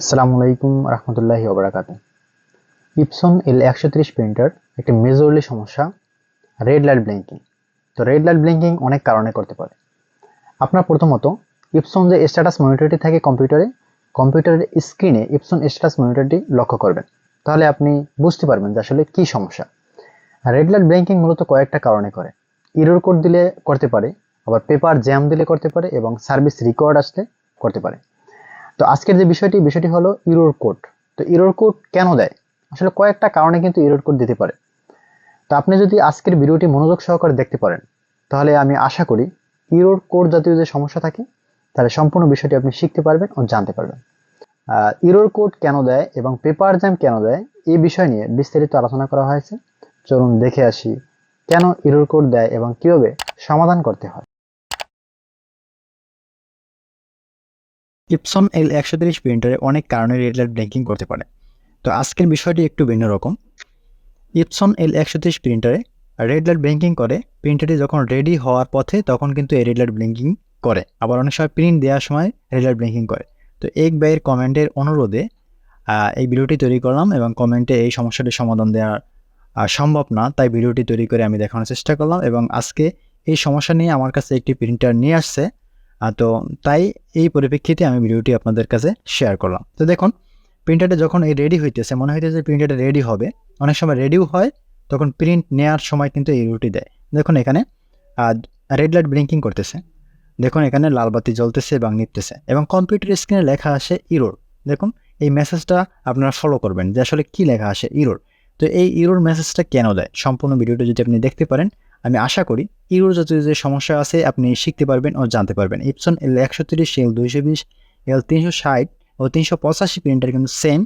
আসসালামু আলাইকুম রহমতুল্লাহি ওবরাকাত ইপসন এল একশো তিরিশ প্রিন্টার একটি মেজরলি সমস্যা রেড লাইট ব্লিঙ্কিং তো রেড লাইট ব্লিঙ্কিং অনেক কারণে করতে পারে। আপনার প্রথমত ইপসন যে স্ট্যাটাস মনিটরটি থাকে কম্পিউটারে কম্পিউটারের স্ক্রিনে ইপসন স্ট্যাটাস মনিটরটি লক্ষ্য করবেন। তাহলে আপনি বুঝতে পারবেন যে আসলে কী সমস্যা। রেড লাইট ব্লিঙ্কিং মূলত কয়েকটা কারণে করে। ইরোর কোড দিলে করতে পারে, আবার পেপার জ্যাম দিলে করতে পারে এবং সার্ভিস রিকোয়ার্ড আসলে করতে পারে। তো আজকের যে বিষয়টি বিষয়টি হলো ইরোর কোড তো ইরোর কোড কেন দেয়? আসলে কয়েকটা কারণে কিন্তু ইরোর কোড দিতে পারে। তো আপনি যদি আজকের ভিডিওটি মনোযোগ সহকারে দেখতে পারেন, তাহলে আমি আশা করি ইরোর কোড জাতীয় যে সমস্যা থাকে, তাহলে সম্পূর্ণ বিষয়টি আপনি শিখতে পারবেন ও জানতে পারবেন। ইরোর কোড কেন দেয় এবং পেপার জ্যাম কেন দেয় এই বিষয় নিয়ে বিস্তারিত আলোচনা করা হয়েছে। চলুন দেখে আসি কেন ইরোর কোড দেয় এবং কীভাবে সমাধান করতে হয়। ইপসন এল একশো তিরিশ প্রিন্টারে অনেক কারণে রেড লাইট ব্লিঙ্কিং করতে পারে। তো আজকের বিষয়টি একটু ভিন্ন রকম। ইপসন এল একশো তিরিশ প্রিন্টারে রেড লাইট ব্লিঙ্কিং করে। প্রিন্টারটি যখন রেডি হওয়ার পথে তখন কিন্তু এই রেড লাইট ব্লিঙ্কিং করে। আবার অনেক সময় প্রিন্ট দেওয়ার সময় রেড লাইট ব্লিঙ্কিং করে। তো এক ব্যয়ের কমেন্টের অনুরোধে এই ভিডিওটি তৈরি করলাম এবং কমেন্টে এই সমস্যাটির সমাধান দেওয়া সম্ভব না, তাই ভিডিওটি তৈরি করে আমি দেখানোর চেষ্টা করলাম এবং আজকে এই সমস্যা নিয়ে আমার কাছে একটি প্রিন্টার নিয়ে আসছে। তো তাই এই পরিপ্রেক্ষিতে আমি ভিডিওটি আপনাদের কাছে শেয়ার করলাম। তো দেখুন প্রিন্টারটা যখন এই রেডি হইতেছে, মনে হইতেছে প্রিন্টারটা রেডি হবে। অনেক সময় রেডিও হয়, তখন প্রিন্ট নেওয়ার সময় কিন্তু এই রুটি দেয়। দেখুন এখানে রেড লাইট ব্লিঙ্কিং করতেছে। দেখুন এখানে লাল বাতি জ্বলতেছে এবং নিতেছে এবং কম্পিউটার স্ক্রিনে লেখা আসে ইরোর দেখুন, এই মেসেজটা আপনারা ফলো করবেন যে আসলে কি লেখা আসে ইরোর তো এই ইরোর মেসেজটা কেন দেয়? সম্পূর্ণ ভিডিওটা যদি আপনি দেখতে পারেন আমি আশা করি ইউরো জাতীয় যে সমস্যা আছে আপনি শিখতে পারবেন ও জানতে পারবেন। ইপসন এল একশো তিরিশ এল দুইশো বিশ এল তিনশো ষাট ও তিনশো পঁচাশি প্রিন্টার কিন্তু সেম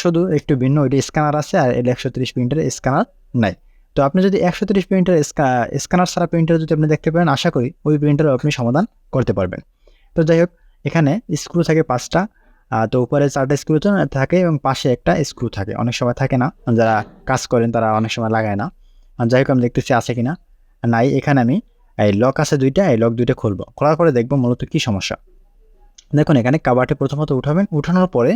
শুধু একটু ভিন্ন ওইটা স্ক্যানার আছে আর এল একশো তিরিশ প্রিন্টার স্ক্যানার নাই। তো আপনি যদি একশো তিরিশ প্রিন্টার স্ক্যানার ছাড়া প্রিন্টার যদি আপনি দেখতে পারেন, আশা করি ওই প্রিন্টারও আপনি সমাধান করতে পারবেন। তো যাই হোক, এখানে স্ক্রু থাকে পাঁচটা তো উপরে চারটা স্ক্রু থাকে এবং পাশে একটা স্ক্রু থাকে। অনেক সময় থাকে না, যারা কাজ করেন তারা অনেক সময় লাগায় না। যাই হোক, আমি দেখতেছি আছে কিনা। নাই এখানে আমি, এই লক আছে দুইটা, এই লক দুইটা খুলবো। খোলার পরে দেখব মূলত কি সমস্যা। দেখুন, এখানে কাবারটি প্রথমত উঠাবেন। উঠানোর পরে,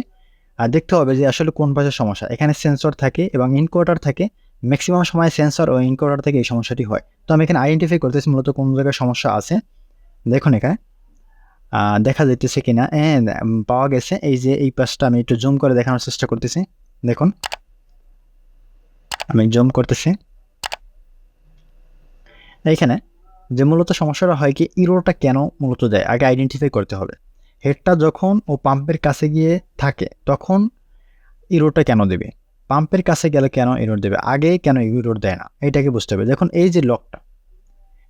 আর দেখতে হবে যে আসলে কোন পাশে সমস্যা। এখানে সেন্সর থাকে এবং ইনকোয়ার্টার থাকে। ম্যাক্সিমাম সময় সেন্সর ও ইনকোয়ার্টার থেকে এই সমস্যাটি হয়। তো আমি এখানে আইডেন্টিফাই করতেছি মূলত কোন জায়গায় সমস্যা আছে। দেখুন এখানে দেখা যাইতেছে কিনা। হ্যাঁ পাওয়া গেছে। এই যে এই পাশটা আমি একটু জুম করে দেখানোর চেষ্টা করতেছি। দেখুন, আমি জুম করতেছি। এইখানে যে মূলত সমস্যাটা হয় কি ইরোটা কেন মূলত দেয়? আগে আইডেন্টিফাই করতে হবে। হেডটা যখন ও পাম্পের কাছে গিয়ে থাকে, তখন ইরোটা কেন দেবে? পাম্পের কাছে গেলে কেন ইরোর দেবে? আগে কেন ইরোর দেয় না? এটাকে বুঝতে হবে। দেখুন, এই যে লকটা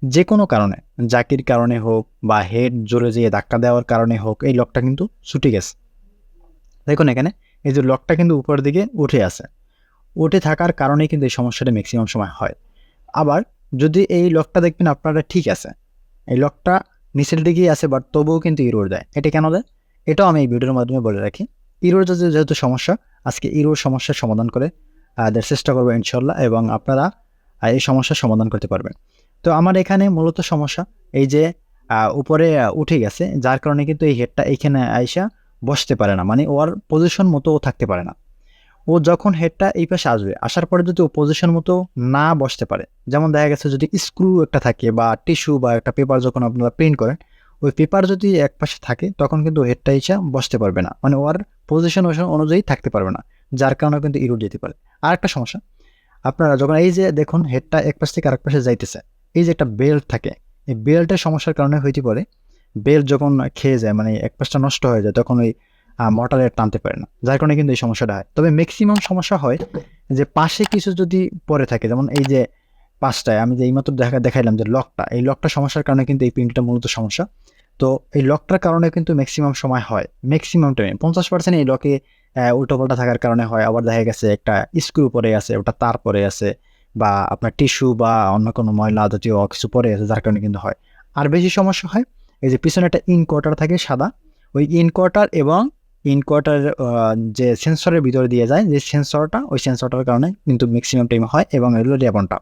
যে কোনো কারণে জাকির কারণে হোক বা হেড জোরে যেয়ে ধাক্কা দেওয়ার কারণে হোক, এই লকটা কিন্তু ছুটে গেছে। দেখুন এখানে, এই যে লকটা কিন্তু উপরের দিকে উঠে আছে। উঠে থাকার কারণেই কিন্তু এই সমস্যাটা ম্যাক্সিমাম সময় হয়। আবার যদি এই লকটা দেখবেন আপনারা ঠিক আছে। এই লকটা নিচের দিকেই আছে বাট তবুও কিন্তু ইরোর দেয়। এটা কেন দেয়? এটাও আমি এই ভিডিওর মাধ্যমে বলে রাখি। ইরোর যেহেতু সমস্যা, আজকে ইরোর সমস্যার সমাধান করে দেওয়ার চেষ্টা করব ইনশাল্লাহ এবং আপনারা এই সমস্যার সমাধান করতে পারবেন। তো আমার এখানে মূলত সমস্যা, এই যে উপরে উঠে গেছে, যার কারণে কিন্তু এই হেডটা এইখানে আইসা বসতে পারে না মানে ওর পজিশন মতো থাকতে পারে না। ও যখন হেডটা এই পাশে আসবে, আসার পরে যদি ও পজিশন মতো না বসতে পারে, যেমন দেখা গেছে যদি স্ক্রু একটা থাকে বা টিস্যু বা একটা পেপার যখন আপনারা প্রিন্ট করেন, ওই পেপার যদি এক পাশে থাকে, তখন কিন্তু হেডটা ইচ্ছা বসতে পারবে না। মানে ওর পজিশন অনুযায়ী থাকতে পারবে না, যার কারণে কিন্তু ইরোড যেতে পারে। আর একটা সমস্যা, আপনারা যখন এই যে দেখুন হেডটা এক পাশ থেকে আরেক পাশে যাইতেছে, এই যে একটা বেল্ট থাকে, এই বেল্টের সমস্যার কারণে হইতে পারে বেল্ট যখন খেয়ে যায় মানে এক পাশটা নষ্ট হয়ে যায়, তখন ওই মোটরে টানতে পারে না, যার কারণে কিন্তু এই সমস্যাটা হয়। তবে ম্যাক্সিমাম সমস্যা হয় যে পাশে কিছু যদি পরে থাকে, যেমন এই যে পাশটায়, আমি যে এইমাত্র দেখা, দেখাইলাম যে লকটা এই লকটা সমস্যার কারণে কিন্তু এই প্রিন্টটা মূলত সমস্যা। তো এই লকটার কারণে কিন্তু ম্যাক্সিমাম সময় হয় ম্যাক্সিমাম টাইমে পঞ্চাশ পার্সেন্ট এই লকে উল্টো পাল্টা থাকার কারণে হয়। আবার দেখা গেছে একটা স্ক্রু পরে আছে, ওটা তার পরে আছে, বা আপনার টিস্যু বা অন্য কোনো ময়লা জাতীয় কিছু পরে আছে, যার কারণে কিন্তু হয়। আর বেশি সমস্যা হয়, এই যে পিছনে একটা ইন কোয়ার্টার থাকে সাদা, ওই ইন কোয়ার্টার এবং ইন কোয়ার্টার যে সেন্সরের ভিতরে দিয়ে যায়, যে সেন্সরটা ওই সেন্সরটার কারণে কিন্তু ম্যাক্সিমাম টাইম হয় এবং এগুলো রেপনটা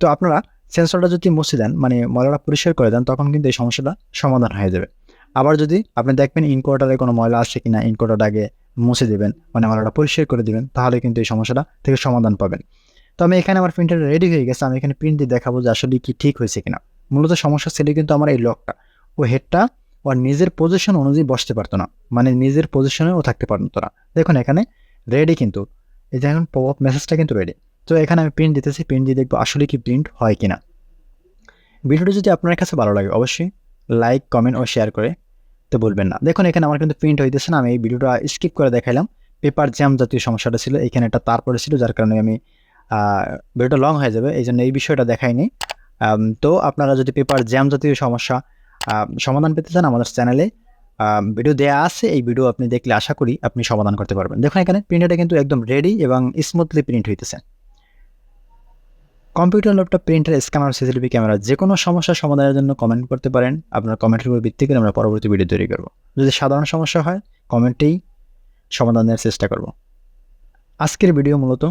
তো আপনারা সেন্সরটা যদি মুছে দেন মানে ময়লাটা পরিষ্কার করে দেন, তখন কিন্তু এই সমস্যাটা সমাধান হয়ে যাবে। আবার যদি আপনি দেখবেন ইন কোয়ার্টারে কোনো ময়লা আসছে কিনা ইন কোয়ার্টার আগে মুছে দেবেন মানে ময়লাটা পরিষ্কার করে দিবেন, তাহলে কিন্তু এই সমস্যাটা থেকে সমাধান পাবেন। তো আমি এখানে আমার প্রিন্টার রেডি হয়ে গেছে, আমি এখানে প্রিন্ট দিয়ে দেখাবো যে আসলে কি ঠিক হয়েছে কিনা। মূলত সমস্যা ছিল কিন্তু আমার এই লকটা ও হেডটা ওর নিজের পজিশন অনুযায়ী বসতে পারতো না। মানে নিজের পজিশনে ও থাকতে পারতো না। দেখুন এখানে রেডি কিন্তু। এই যে এখন পপ মেসেজটা কিন্তু রেডি তো এখানে আমি প্রিন্ট দিতেছি প্রিন্ট দিয়ে দেখব আসলে কি প্রিন্ট হয় কি না ভিডিওটি যদি আপনার কাছে ভালো লাগে অবশ্যই লাইক কমেন্ট ও শেয়ার করে তো বলবেন না। দেখুন এখানে আমার কিন্তু প্রিন্ট হইতেছে না, আমি এই ভিডিওটা স্কিপ করে দেখাইলাম। পেপার জ্যাম জাতীয় সমস্যাটা ছিল, এখানে একটা তারপরে ছিল, যার কারণে আমি ভিডিওটা লং হয়ে যাবে। এই জন্য এই বিষয়টা দেখাইনি। তো আপনারা যদি পেপার জ্যাম জাতীয় সমস্যা সমাধান পেতে চান আমাদের চ্যানেলে। ভিডিও দেয়া আছে, এই ভিডিও আপনি দেখলে আশা করি আপনি সমাধান করতে পারবেন। দেখুন, এখানে প্রিন্টারটা কিন্তু একদম রেডি এবং স্মুথলি প্রিন্ট হইতেছে। Computer laptop printer scanner CCTV camera যে কোনো সমস্যার সমাধানের জন্য কমেন্ট করতে পারেন। আপনার কমেন্টের উপর ভিত্তি করে আমরা পরবর্তী ভিডিও তৈরি করব। যদি সাধারণ সমস্যা হয় কমেন্টেই সমাধানের চেষ্টা করব। আজকের ভিডিও মূলত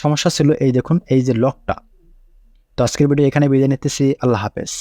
সমস্যা ছিল এই দেখুন, এই যে লকটা তো আজকের ভিডিও এখানে বিদায় নিতেছি। আল্লাহ হাফেজ।